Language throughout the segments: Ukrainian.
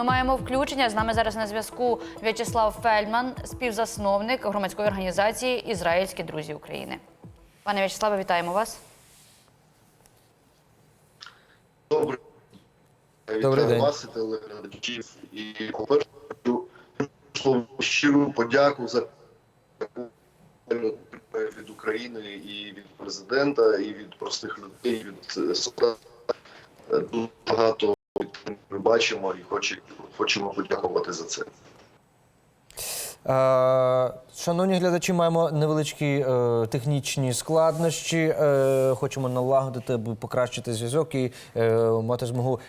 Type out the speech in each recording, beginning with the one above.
Ми маємо включення. З нами зараз на зв'язку В'ячеслав Фельдман, співзасновник громадської організації Ізраїльські друзі України. Пане В'ячеславе, вітаємо вас. Добре. Добрий Вітаю день. вас і телеглядачів. І, по-перше, щиру подяку за від України і від президента, і від простих людей, і від е, солдат. Е, Дуже багато бачимо і хоче- хочемо подякувати за це. Е, Шановні глядачі, маємо невеличкі е, технічні складнощі. Е, хочемо налагодити, покращити зв'язок і мати змогу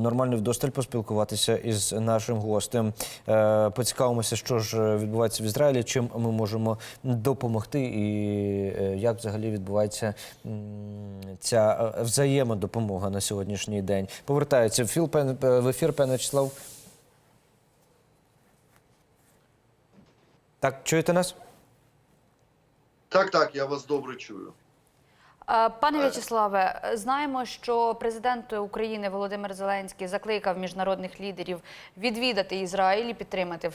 нормально вдосталь поспілкуватися із нашим гостем. Поцікавимося, що ж відбувається в Ізраїлі, чим ми можемо допомогти, і як взагалі відбувається ця е, взаємодопомога на сьогоднішній день. Повертається в в ефір, пане Вячеслав. Так, чуєте нас? Так, так, я вас добре чую. Пане В'ячеславе, е, знаємо, що президент України Володимир Зеленський закликав міжнародних лідерів відвідати Ізраїль і підтримати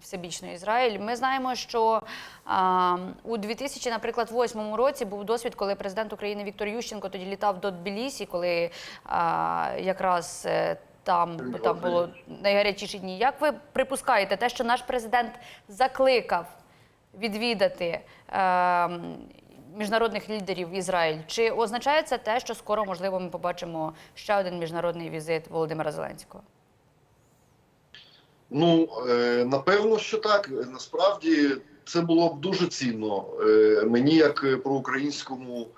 всебічно Ізраїль. Ми знаємо, що а, у 2000, наприклад, восьмому році був досвід, коли президент України Віктор Ющенко тоді літав до Тбілісі, коли а, якраз е, там, там було найгарячіші дні. Як ви припускаєте те, що наш президент закликав відвідати е, міжнародних лідерів в Ізраїль. Чи означає це те, що скоро, можливо, ми побачимо ще один міжнародний візит Володимира Зеленського? Ну, е, напевно, що так. Насправді це було б дуже цінно. Е, Мені, як проукраїнському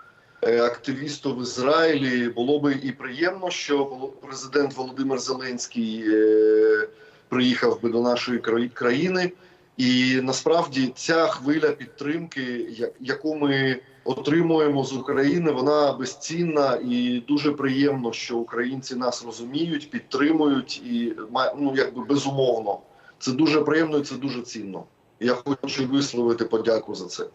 е, активісту в Ізраїлі, було би і приємно, що президент Володимир Зеленський приїхав би до нашої країни. І насправді ця хвиля підтримки, яку ми отримуємо з України, вона безцінна і дуже приємно, що українці нас розуміють, підтримують і ну якби безумовно. Це дуже приємно і це дуже цінно. Я хочу висловити подяку за це.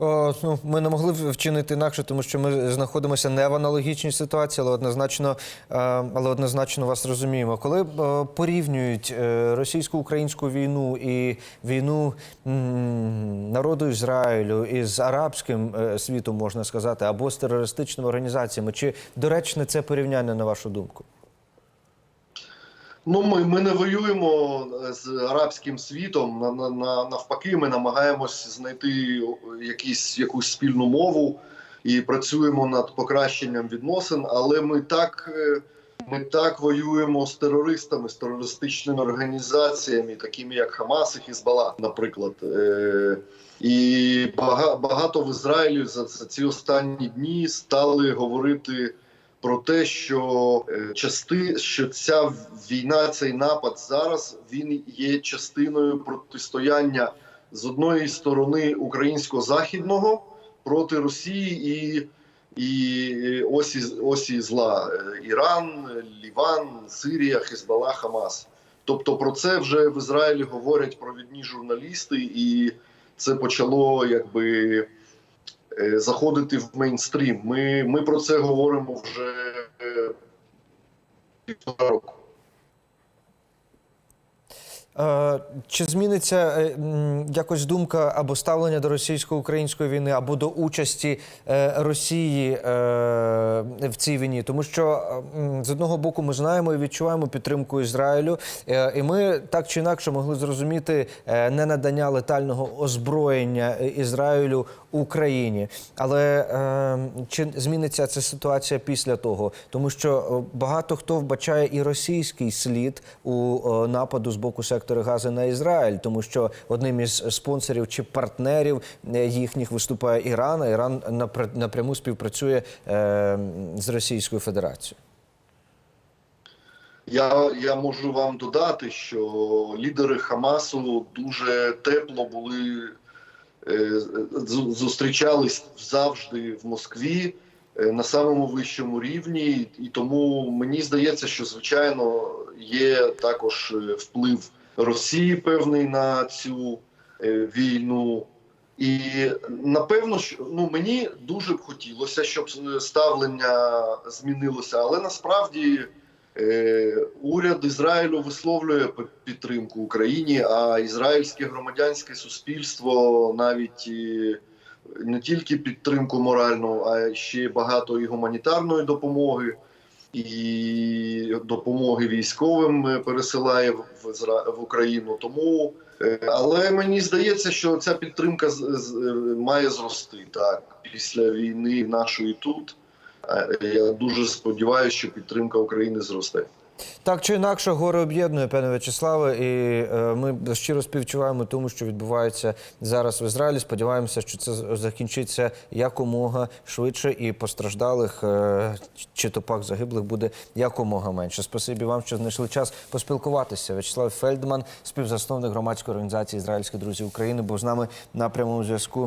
Ну, ми не могли вчинити інакше, тому що ми знаходимося не в аналогічній ситуації, але однозначно, е, але однозначно вас розуміємо. Коли е, порівнюють е, російсько-українську війну і війну народу Ізраїлю із арабським світом, можна сказати, або з терористичними організаціями, чи доречне це порівняння на вашу думку? Ну, ми, ми не воюємо з арабським світом. На, на, на, навпаки, ми намагаємось знайти якісь, якусь спільну мову і працюємо над покращенням відносин. Але ми так, е, ми так воюємо з терористами, з терористичними організаціями, такими як Хамас і Хізбалла, наприклад. Е, І бага- багато в Ізраїлі за ці останні дні стали говорити про те, що е, части, що ця війна, цей напад зараз він є частиною протистояння з одної сторони українсько-західного проти Росії і, і осі, осі зла Е, Іран, Ліван, Сирія, Хезбалла, Хамас. Тобто про це вже в Ізраїлі говорять провідні журналісти, і це почало якби заходити в мейнстрім. Ми, ми про це говоримо вже е, півтора року. Е, Чи зміниться е, якось думка або ставлення до російсько-української війни, або до участі е, Росії е, в цій війні? Тому що е, з одного боку ми знаємо і відчуваємо підтримку Ізраїлю, е, і ми так чи інакше могли зрозуміти е, ненадання летального озброєння е, Ізраїлю Україні. Але е, чи зміниться ця ситуація після того? Тому що е, багато хто вбачає і російський слід у е, нападу з боку сектора Гази на Ізраїль, тому що одним із спонсорів чи партнерів е, їхніх виступає Іран. а Іран напр- напряму співпрацює е, з Російською Федерацією. Я, я можу вам додати, що лідери Хамасу дуже тепло були зустрічались завжди в Москві е, на самому вищому рівні, і тому мені здається, що звичайно є також е, вплив Росії певний на цю е, війну. І напевно, що ну мені дуже б хотілося, щоб ставлення змінилося, але насправді Е, Уряд Ізраїлю висловлює підтримку Україні, а ізраїльське громадянське суспільство навіть не тільки підтримку моральну, а ще багато і гуманітарної допомоги, і допомоги військовим е, пересилає в, Україну. Тому, е, але мені здається, що ця підтримка е, має зрости так після війни нашої тут. Е, Я дуже сподіваюся, що підтримка України зросте. Так чи інакше, горе об'єднує, пане В'ячеславе, і е, ми щиро співчуваємо тому, що відбувається зараз в Ізраїлі. Сподіваємося, що це закінчиться якомога швидше, і постраждалих е, чи то пак загиблих буде якомога менше. Спасибі вам, що знайшли час поспілкуватися. В'ячеслав Фельдман, співзасновник громадської організації Ізраїльські друзі України, був з нами на прямому зв'язку.